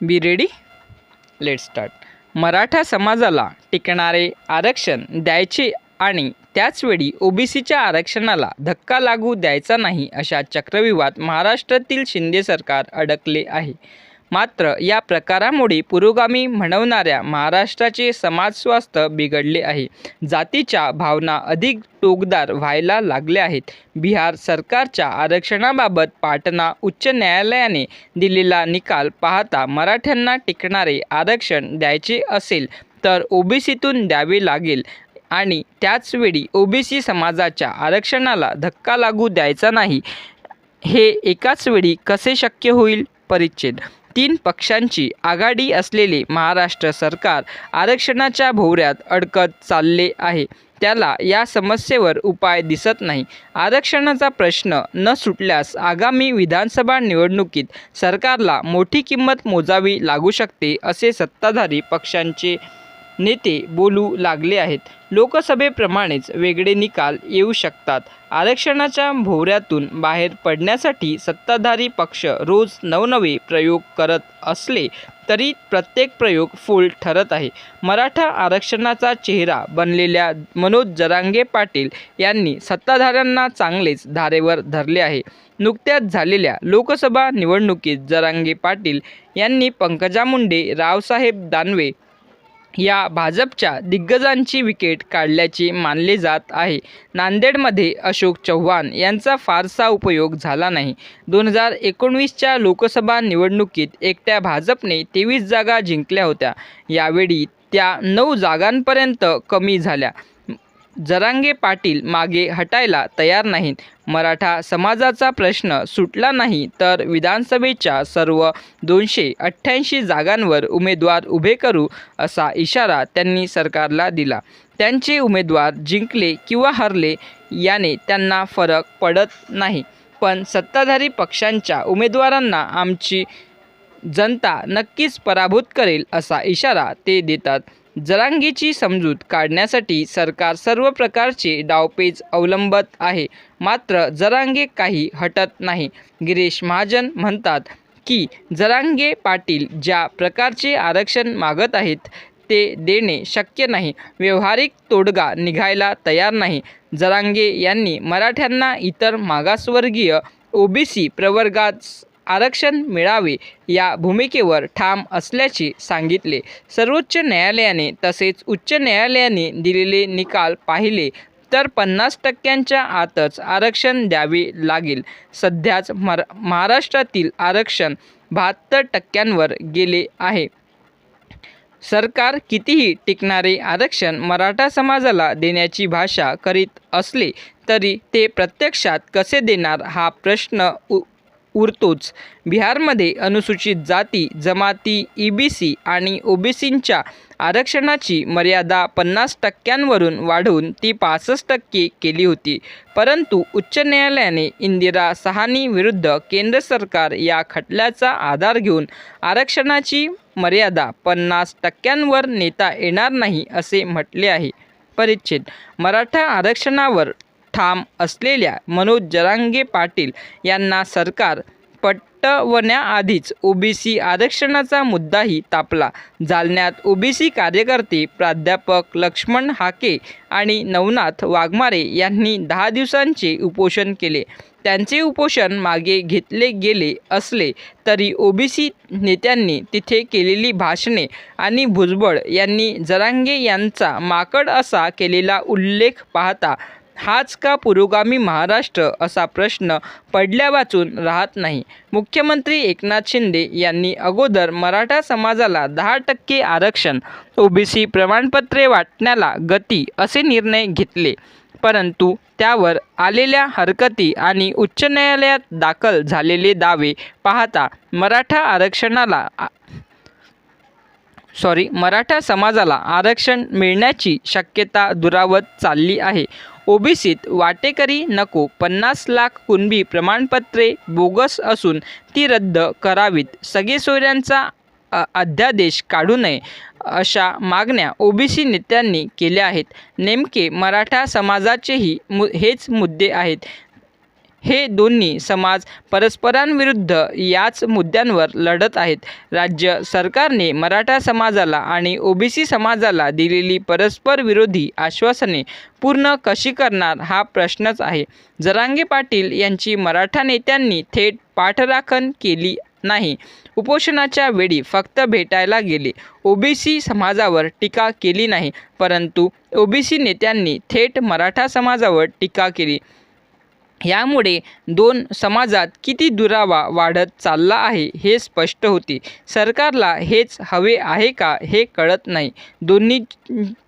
Be ready? Let start Maratha समाजाला टिकणारे आरक्षण द्यायचे आणि त्याचवेळी ओबीसीच्या आरक्षणाला धक्का लागू द्यायचा नाही अशा चक्रव्यूहात महाराष्ट्रातील शिंदे सरकार अडकले आहे. मात्र या प्रकारामुळे पुरोगामी म्हणवणाऱ्या महाराष्ट्राचे समाजस्वास्थ्य बिघडले आहे. जातीच्या भावना अधिक टोकदार व्हायला लागल्या आहेत. बिहार सरकारच्या आरक्षणाबाबत पाटणा उच्च न्यायालयाने दिलेला निकाल पाहता मराठ्यांना टिकणारे आरक्षण द्यायचे असेल तर ओबीसीतून द्यावे लागेल आणि त्याचवेळी ओबीसी समाजाच्या आरक्षणाला धक्का लागू द्यायचा नाही. हे एकाच वेळी कसे शक्य होईल? परिच्छेद तीन पक्षांची आघाडी असलेले महाराष्ट्र सरकार आरक्षणाच्या भोवऱ्यात अडकत चालले आहे. त्याला या समस्येवर उपाय दिसत नाही. आरक्षणाचा प्रश्न न सुटल्यास आगामी विधानसभा निवडणुकीत सरकारला मोठी किंमत मोजावी लागू शकते असे सत्ताधारी पक्षांचे नेते बोलू लागले आहेत. लोकसभेप्रमाणेच वेगळे निकाल येऊ शकतात. आरक्षणाच्या भोवऱ्यातून बाहेर पडण्यासाठी सत्ताधारी पक्ष रोज नवनवे प्रयोग करत असले तरी प्रत्येक प्रयोग फूल ठरत आहे. मराठा आरक्षणाचा चेहरा बनलेल्या मनोज जरांगे पाटील यांनी सत्ताधाऱ्यांना चांगलेच धारेवर धरले आहे. नुकत्याच झालेल्या लोकसभा निवडणुकीत जरांगे पाटील यांनी पंकजा मुंडे रावसाहेब दानवे या भाजपच्या दिग्गजांची विकेट काढल्याचे मानले जात आहे. नांदेडमध्ये अशोक चव्हाण यांचा फारसा उपयोग झाला नाही. दोन हजार एकोणवीसच्या लोकसभा निवडणुकीत एकट्या भाजपने तेवीस जागा जिंकल्या होत्या. यावेळी त्या नऊ जागांपर्यंत कमी झाल्या. जरांगे पाटील मागे हटायला तयार नाहीत. मराठा समाजाचा प्रश्न सुटला नाही तर विधानसभेच्या सर्व दोनशे अठ्ठ्याऐंशी जागांवर उमेदवार उभे करू असा इशारा त्यांनी सरकारला दिला. त्यांचे उमेदवार जिंकले किंवा हरले याने त्यांना फरक पडत नाही. पण सत्ताधारी पक्षांच्या उमेदवारांना आमची जनता नक्कीच पराभूत करेल असा इशारा ते देतात. जरांगीची समजूत काढण्यासाठी सरकार सर्व प्रकारचे डावपेच अवलंबत आहे. मात्र जरांगे काही हटत नाही. गिरीश महाजन म्हणतात की जरांगे पाटील ज्या प्रकारचे आरक्षण मागत आहेत ते देणे शक्य नाही. व्यावहारिक तोडगा निघायला तयार नाही. जरांगे यांनी मराठ्यांना इतर मागासवर्गीय ओबीसी प्रवर्गात आरक्षण मिळावे या भूमिकेवर ठाम असल्याचे सांगितले. सर्वोच्च न्यायालयाने तसेच उच्च न्यायालयाने दिलेले निकाल पाहिले तर पन्नास टक्क्यांच्या आतच आरक्षण द्यावे लागेल. सध्याच मर महाराष्ट्रातील आरक्षण बहात्तर टक्क्यांवर गेले आहे. सरकार कितीही टिकणारे आरक्षण मराठा समाजाला देण्याची भाषा करीत असले तरी ते प्रत्यक्षात कसे देणार हा प्रश्न उ उरतोच. बिहारमध्ये अनुसूचित जाती जमाती ई बी सी आणि ओबीसींच्या आरक्षणाची मर्यादा पन्नास टक्क्यांवरून वाढवून ती पासष्ट टक्के केली होती. परंतु उच्च न्यायालयाने इंदिरा सहानी विरुद्ध केंद्र सरकार या खटल्याचा आधार घेऊन आरक्षणाची मर्यादा पन्नास टक्क्यांवर नेता येणार नाही असे म्हटले आहे. परिच्छेद. मराठा आरक्षणावर ठाम असलेल्या मनोज जरांगे पाटील यांना सरकार पटवण्याआधीच ओबीसी आरक्षणाचा मुद्दाही तापला. जालन्यात ओबीसी कार्यकर्ते प्राध्यापक लक्ष्मण हाके आणि नवनाथ वाघमारे यांनी दहा दिवसांचे उपोषण केले. त्यांचे उपोषण मागे घेतले गेले असले तरी ओबीसी नेत्यांनी तिथे केलेली भाषणे आणि भुजबळ यांनी जरांगे यांचा माकड असा केलेला उल्लेख पाहता हाच का पुरोगामी महाराष्ट्र असा प्रश्न पडल्या वाचून राहत नाही? मुख्यमंत्री एकनाथ शिंदे यांनी अगोदर मराठा समाजाला दहा टक्के आरक्षण ओबीसी प्रमाणपत्रे वाटण्याला गती असे निर्णय घेतले. परंतु त्यावर आलेल्या हरकती आणि उच्च न्यायालयात दाखल झालेले दावे पाहता मराठा आरक्षणाला सॉरी मराठा समाजाला आरक्षण मिळण्याची शक्यता दुरावत चालली आहे. ओबीसीत वाटेकरी नको. पन्नास लाख कुणबी प्रमाणपत्रे बोगस असून ती रद्द करावीत. सगळे सोयऱ्यांचा अध्यादेश काढू नये अशा मागण्या ओबीसी नेत्यांनी केल्या आहेत. नेमके मराठा समाजाचेही मु हेच मुद्दे आहेत. हे दोन्ही समाज परस्परांविरुद्ध याच मुद्द्यांवर लढत आहेत. राज्य सरकारने मराठा समाजाला आणि ओबीसी समाजाला दिलेली परस्पर विरोधी आश्वासने पूर्ण कशी करणार हा प्रश्नच आहे. जरांगे पाटील यांची मराठा नेत्यांनी थेट पाठराखण केली नाही. उपोषणाच्या वेळी फक्त भेटायला गेले. ओबीसी समाजावर टीका केली नाही परंतु ओबीसी नेत्यांनी थेट मराठा समाजावर टीका केली. यामुळे दोन समाजात किती दुरावा वाढत चालला आहे हे स्पष्ट होते. सरकारला हेच हवे आहे का हे कळत नाही. दोन्ही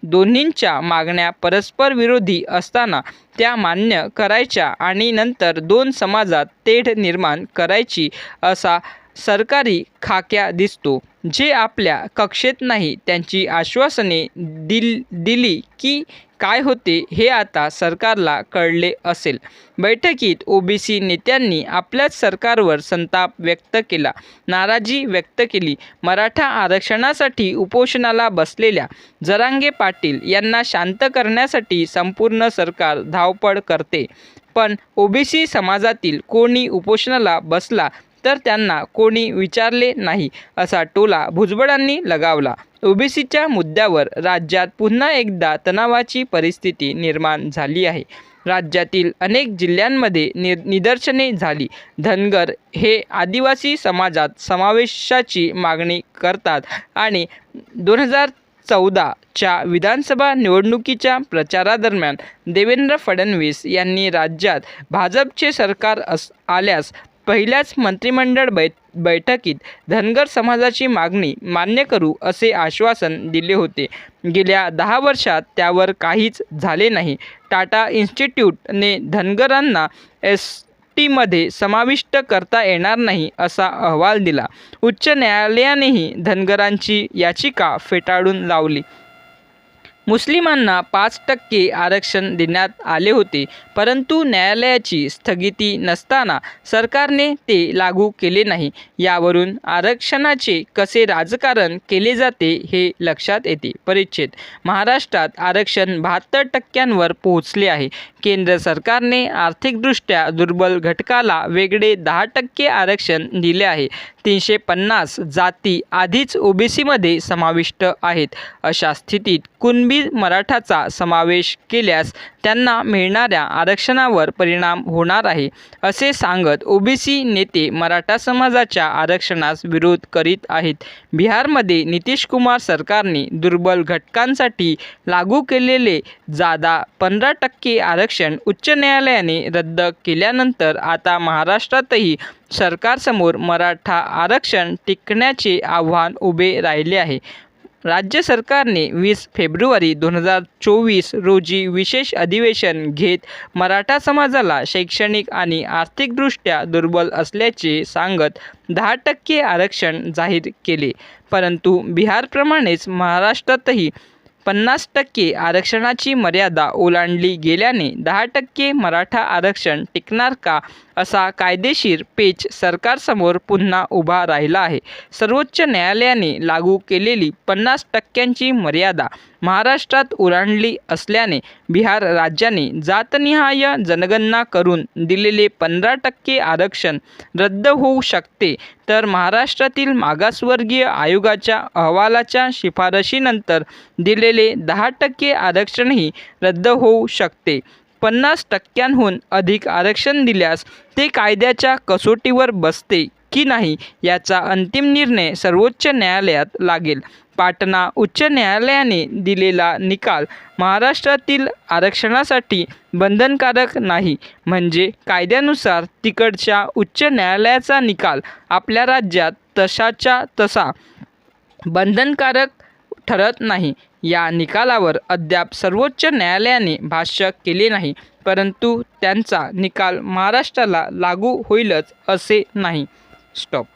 दोन्हींच्या मागण्या परस्पर विरोधी असताना त्या मान्य करायच्या आणि नंतर दोन समाजात तेढ निर्माण करायची असा सरकारी खाक्या दिसतो. जे आपल्या कक्षेत नाही त्यांची आश्वासने दिल दिली की काय होते हे आता सरकारला कळले असेल. बैठकीत ओबीसी नेत्यांनी आपल्याच सरकारवर संताप व्यक्त केला. नाराजी व्यक्त केली. मराठा आरक्षणासाठी उपोषणाला बसलेल्या जरांगे पाटील यांना शांत करण्यासाठी संपूर्ण सरकार धावपळ करते. पण ओबीसी समाजातील कोणी उपोषणाला बसला तर त्यांना कोणी विचारले नाही असा टोला भुजबळांनी लगावला. ओबीसीच्या मुद्द्यावर राज्यात पुन्हा एकदा तणावाची परिस्थिती निर्माण झाली आहे. राज्यातील अनेक जिल्ह्यांमध्ये नि निदर्शने झाली. धनगर हे आदिवासी समाजात समावेशाची मागणी करतात आणि दोन हजार चौदाच्या विधानसभा निवडणुकीच्या प्रचारादरम्यान देवेंद्र फडणवीस यांनी राज्यात भाजपचे सरकार अस आल्यास पहिल्याच मंत्रिमंडळ बै बैठकीत धनगर समाजाची मागणी मान्य करू असे आश्वासन दिले होते. गेल्या दहा वर्षात त्यावर काहीच झाले नाही. टाटा इन्स्टिट्यूटने धनगरांना एस टीमध्ये समाविष्ट करता येणार नाही असा अहवाल दिला. उच्च न्यायालयानेही धनगरांची याचिका फेटाळून लावली. मुस्लिमांना पाच टक्के आरक्षण देण्यात आले होते परंतु न्यायालयाची स्थगिती नसताना सरकारने ते लागू केले नाही. यावरून आरक्षणाचे कसे राजकारण केले जाते हे लक्षात येते. परिच्छेद महाराष्ट्रात आरक्षण बहात्तर टक्क्यांवर पोहोचले आहे. केंद्र सरकारने आर्थिकदृष्ट्या दुर्बल घटकाला वेगळे दहा टक्के आरक्षण दिले आहे. तीनशे पन्नास जाती आधीच ओबीसीमध्ये समाविष्ट आहेत. अशा स्थितीत कुणबी मराठाचा समावेश केल्यास त्यांना मिळणाऱ्या आरक्षणावर परिणाम होणार आहे असे सांगत ओबीसी नेते मराठा समाजाच्या आरक्षणास विरोध करीत आहेत. बिहारमध्ये नितीश कुमार सरकारने दुर्बल घटकांसाठी लागू केलेले जादा पंधरा टक्के आरक्षण उच्च न्यायालयाने रद्द केल्यानंतर आता महाराष्ट्रातही सरकारसमोर मराठा आरक्षण टिकण्याचे आव्हान उभे राहिले आहे. राज्य सरकारने वीस फेब्रुवारी दोन हजार चोवीस रोजी विशेष अधिवेशन घेत मराठा समाजाला शैक्षणिक आणि आर्थिकदृष्ट्या दुर्बल असल्याचे सांगत दहा टक्के आरक्षण जाहीर केले. परंतु बिहारप्रमाणेच महाराष्ट्रातही पन्नास टक्के आरक्षणाची मर्यादा ओलांडली गेल्याने दहा टक्के मराठा आरक्षण टिकणार का असा कायदेशीर पेच सरकारसमोर पुन्हा उभा राहिला आहे. सर्वोच्च न्यायालयाने लागू केलेली पन्नास टक्क्यांची मर्यादा महाराष्ट्रात ओलांडली असल्याने बिहार राज्याने जातनिहाय जनगणना करून दिलेले पंधरा टक्के आरक्षण रद्द होऊ शकते. तर महाराष्ट्रातील मागासवर्गीय आयोगाच्या अहवालाच्या शिफारशीनंतर दिलेले दहा टक्के आरक्षणही रद्द होऊ शकते. पन्नास टक्क्यांहून अधिक आरक्षण दिल्यास ते कायद्याच्या कसोटीवर बसते की नाही याचा अंतिम निर्णय सर्वोच्च न्यायालयात लागेल. पाटणा उच्च न्यायालयाने दिलेला निकाल महाराष्ट्रातील आरक्षणासाठी बंधनकारक नाही. म्हणजे कायद्यानुसार तिकडच्या उच्च न्यायालयाचा निकाल आपल्या राज्यात तशाच्या तसा बंधनकारक ठरत नाही. या निकालावर अद्याप सर्वोच्च न्यायालयाने भाष्य केले नाही परंतु त्यांचा निकाल महाराष्ट्राला लागू होईलच असे नाही. स्टॉप.